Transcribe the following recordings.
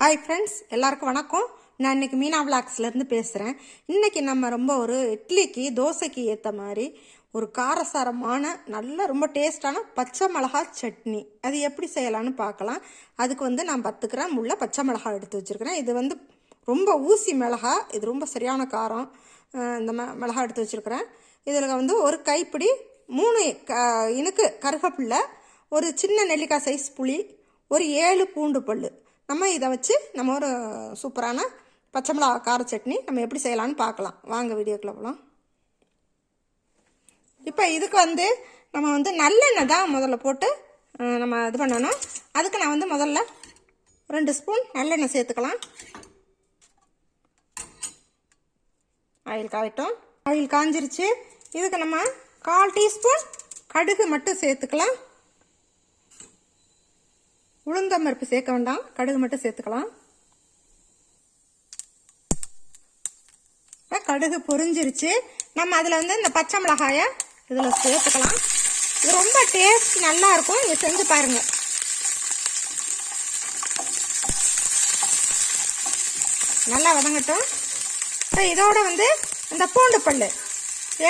Hi friends எல்லாருக்கும் வணக்கம். நான் இன்னைக்கு மீனா விளாக்ஸ்லேருந்து பேசுகிறேன் இன்றைக்கி நம்ம ரொம்ப ஒரு இட்லிக்கு தோசைக்கு ஏற்ற மாதிரி ஒரு காரசாரமான நல்ல ரொம்ப டேஸ்டான பச்சை மிளகா சட்னி. அது எப்படி செய்யலாம்னு பார்க்கலாம். அதுக்கு வந்து நான் பத்து கிராம் உள்ள பச்சை மிளகா எடுத்து வச்சுருக்கிறேன். இது வந்து ரொம்ப ஊசி மிளகா இது ரொம்ப சரியான காரம். இந்த ம மிளகா எடுத்து வச்சுருக்கிறேன். இதில் வந்து ஒரு கைப்பிடி மூணு க இனுக்கு கருவேப்பில்லை ஒரு சின்ன நெல்லிக்காய் சைஸ் புளி ஒரு ஏழு பூண்டு பல் நம்ம இதை வச்சு நம்ம ஒரு சூப்பரான பச்சை மிளகா கார சட்னி நம்ம எப்படி செய்யலாம்னு பார்க்கலாம். வாங்க வீடியோக்குள்ள போகலாம் இப்போ இதுக்கு வந்து நம்ம வந்து நல்லெண்ணெய் தான் முதல்ல போட்டு நம்ம இது பண்ணணும். அதுக்கு நான் வந்து முதல்ல ரெண்டு ஸ்பூன் நல்லெண்ணெய் சேர்த்துக்கலாம். ஆயில் காயட்டும். ஆயில் காஞ்சிருச்சு. இதுக்கு நம்ம கால் டீஸ்பூன் கடுகு மட்டும் சேர்த்துக்கலாம். உளுந்தம் பருப்பு சேர்க்க வேண்டாம். கடுகு மட்டும் சேர்த்துக்கலாம். கடுகு பொரிஞ்சிருச்சு. நம்ம அதில் வந்து இந்த பச்சை மிளகாயை இதில் சேர்த்துக்கலாம். இது ரொம்ப டேஸ்ட் நல்லா இருக்கும். இதை செஞ்சு பாருங்க. நல்லா வதங்கட்டும். இப்போ இதோட வந்து இந்த பூண்டு பல்லு.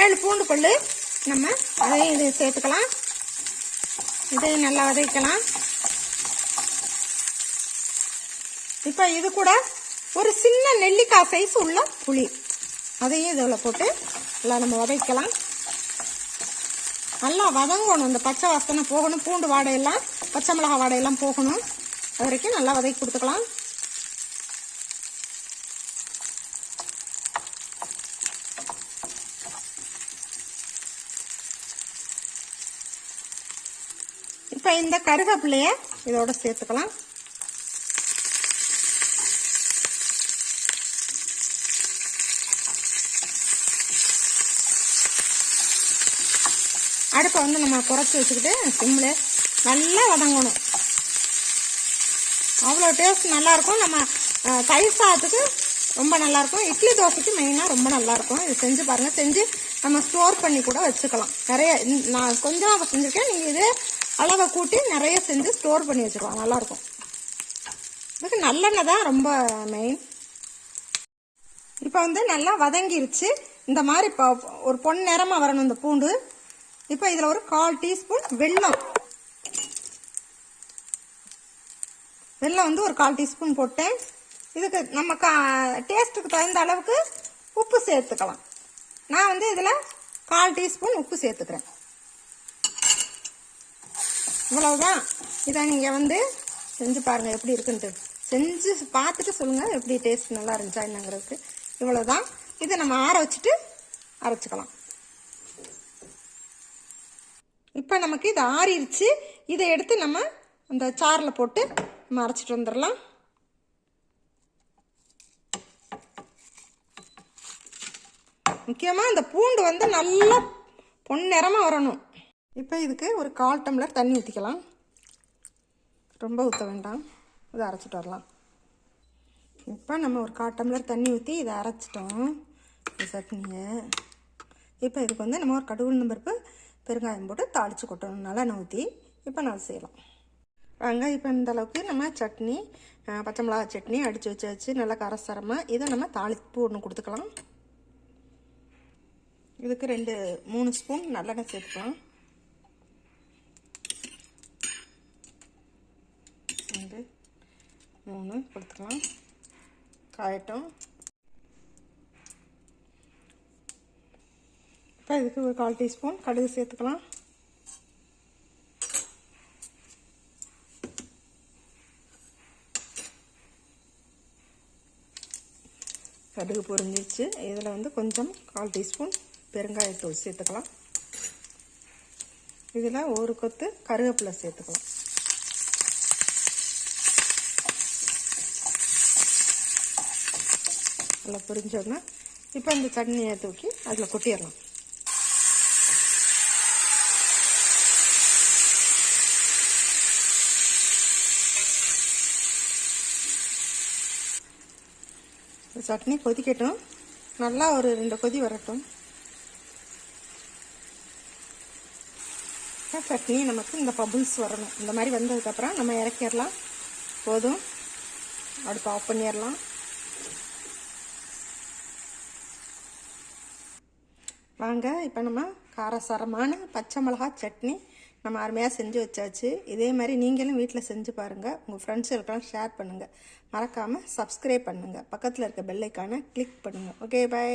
ஏழு பூண்டு பல்லு நம்ம அதையும் இது சேர்த்துக்கலாம். இதையும் நல்லா வதக்கலாம் இப்போ இது கூட ஒரு சின்ன நெல்லிக்காய் சைஸ் உள்ள புளி. அதையும் இதில் போட்டு நல்லா நம்ம வதக்கலாம். நல்லா வதங்கணும். இந்த பச்சை வாசனை போகணும். பூண்டு வாடையெல்லாம் பச்சை மிளகா வாடையெல்லாம் போகணும். அது வரைக்கும் நல்லா வதக்கி கொடுத்துக்கலாம். இப்போ இந்த கருகப்பிள்ளைய இதோட சேர்த்துக்கலாம். அடுப்பை வந்து நம்ம குறைச்சி வச்சுக்கிட்டு சிம்மில் நல்லா வதங்கணும். அவ்வளோ டேஸ்ட் நல்லாயிருக்கும். நம்ம தயிர் சாதத்துக்கு ரொம்ப நல்லாயிருக்கும். இட்லி தோசைக்கு மெயினாக ரொம்ப நல்லாயிருக்கும். இது செஞ்சு பாருங்கள் செஞ்சு நம்ம ஸ்டோர் பண்ணி கூட வச்சுக்கலாம். நிறைய நான் கொஞ்சம் செஞ்சுருக்கேன். நீங்கள் இதே அளவை கூட்டி நிறைய செஞ்சு ஸ்டோர் பண்ணி வச்சுக்கலாம். நல்லாயிருக்கும். இதுக்கு நல்லெண்ணெய் தான் ரொம்ப மெயின் இப்போ வந்து நல்லா வதங்கிருச்சு. இந்த மாதிரி இப்போ ஒரு பொன் நேரமாக வரணும் இந்த பூண்டு. இப்போ இதில் ஒரு கால் டீஸ்பூன் வெல்லம். வெல்லம் வந்து ஒரு கால் டீஸ்பூன் போட்டேன். இதுக்கு நம்ம கா டேஸ்ட்டுக்கு தகுந்த அளவுக்கு உப்பு சேர்த்துக்கலாம். நான் வந்து இதில் கால் டீஸ்பூன் உப்பு சேர்த்துக்கிறேன். இவ்வளவுதான். இதை நீங்கள் வந்து செஞ்சு பாருங்கள் எப்படி இருக்குன்ட்டு. செஞ்சு பார்த்துட்டு சொல்லுங்கள் எப்படி டேஸ்ட் நல்லா இருந்துச்சா என்னங்கிறதுக்கு. இவ்வளோதான் இதை நம்ம ஆற வச்சுட்டு அரைச்சிக்கலாம். இப்போ நமக்கு இது ஆறிடுச்சு இதை எடுத்து நம்ம அந்த சாரில் போட்டு நம்ம அரைச்சிட்டு வந்துடலாம். முக்கியமாக அந்த பூண்டு வந்து நல்லா பொன்னிறமாக வரணும். இப்போ இதுக்கு ஒரு கால் டம்ளர் தண்ணி ஊற்றிக்கலாம் ரொம்ப ஊற்ற வேண்டாம். இதை அரைச்சிட்டு வரலாம். இப்போ நம்ம ஒரு கால் டம்ளர் தண்ணி ஊற்றி இதை அரைச்சிட்டோம். இந்த சட்னியை. இப்போ இதுக்கு வந்து நம்ம ஒரு கடுகு நம்பருப்பு பெருங்காயம் போட்டு தாளித்து கொட்டணும். நல்லா ஊற்றி இப்போ நான் செய்யலாம். வாங்க இப்போ இந்த அளவுக்கு நம்ம சட்னி பச்சை மிளகா சட்னி அடித்து வச்சு வச்சு நல்லா கரசரமாக இதை நம்ம தாளிப்பு ஒன்று கொடுத்துக்கலாம். இதுக்கு ரெண்டு மூணு ஸ்பூன் நல்லெண்ணெய் சேர்த்துக்கலாம். ரெண்டு மூணு கொடுத்துக்கலாம். காயட்டும். இப்போ இதுக்கு ஒரு கால் டீஸ்பூன். கடுகு சேர்த்துக்கலாம். கடுகு பொரிஞ்சிருச்சு. இதில் வந்து கொஞ்சம் கால் டீஸ்பூன் பெருங்காயத்தூள் சேர்த்துக்கலாம். இதில் ஒரு கொத்து கருவேப்பிலை சேர்த்துக்கலாம். நல்லா பொரிஞ்சோடனே இப்போ இந்த சட்னியை தூக்கி அதில் கொட்டிடலாம். இந்த சட்னி கொதிக்கட்டும். நல்லா ஒரு ரெண்டு கொதி வரட்டும். சட்னி நமக்கு இந்த பபுள்ஸ் வரணும். இந்த மாதிரி வந்ததுக்கப்புறம் நம்ம இறக்கிடலாம். போதும். அடுப்பு ஆஃப் பண்ணிடலாம். வாங்க இப்போ நம்ம காரசாரமான பச்சை மிளகா சட்னி நம்ம அருமையாக செஞ்சு வச்சாச்சு. இதே மாதிரி நீங்களும் வீட்டில் செஞ்சு பாருங்கள் உங்கள் ஃப்ரெண்ட்ஸுகளுக்கெல்லாம் ஷேர் பண்ணுங்கள் மறக்காமல் சப்ஸ்கிரைப் பண்ணுங்கள் பக்கத்தில் இருக்க பெல்லைக்கான கிளிக் பண்ணுங்கள் ஓகே பை